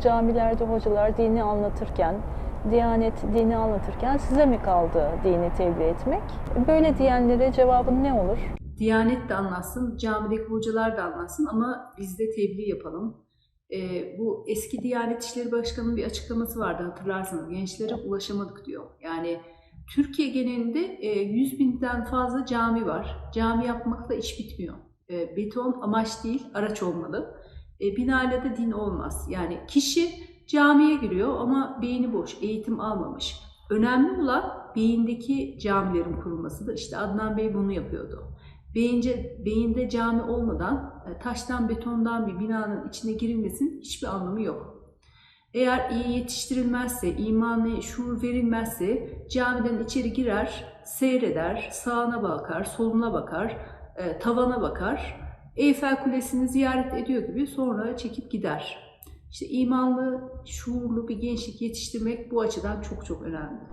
camilerde hocalar dini anlatırken, Diyanet dini anlatırken size mi kaldı dini tebliğ etmek? Böyle diyenlere cevabın ne olur? Diyanet de anlatsın, camideki hocalar da anlatsın ama biz de tebliğ yapalım. Ee, bu eski Diyanet İşleri Başkanı'nın bir açıklaması vardı hatırlarsanız. Gençlere ulaşamadık diyor. Yani Türkiye genelinde e, 100 binden fazla cami var. Cami yapmakla iş bitmiyor. E, beton amaç değil, araç olmalı. E, binayla da din olmaz. Yani kişi camiye giriyor ama beyni boş, eğitim almamış. Önemli olan beyindeki camilerin kurulmasıdır. İşte Adnan Bey bunu yapıyordu. Beyince, beyinde cami olmadan e, taştan betondan bir binanın içine girilmesinin hiçbir anlamı yok. Eğer iyi yetiştirilmezse, imanı şuur verilmezse camiden içeri girer, seyreder, sağına bakar, soluna bakar, e, tavana bakar, Eyfel Kulesi'ni ziyaret ediyor gibi sonra çekip gider. İşte imanlı, şuurlu bir gençlik yetiştirmek bu açıdan çok çok önemli.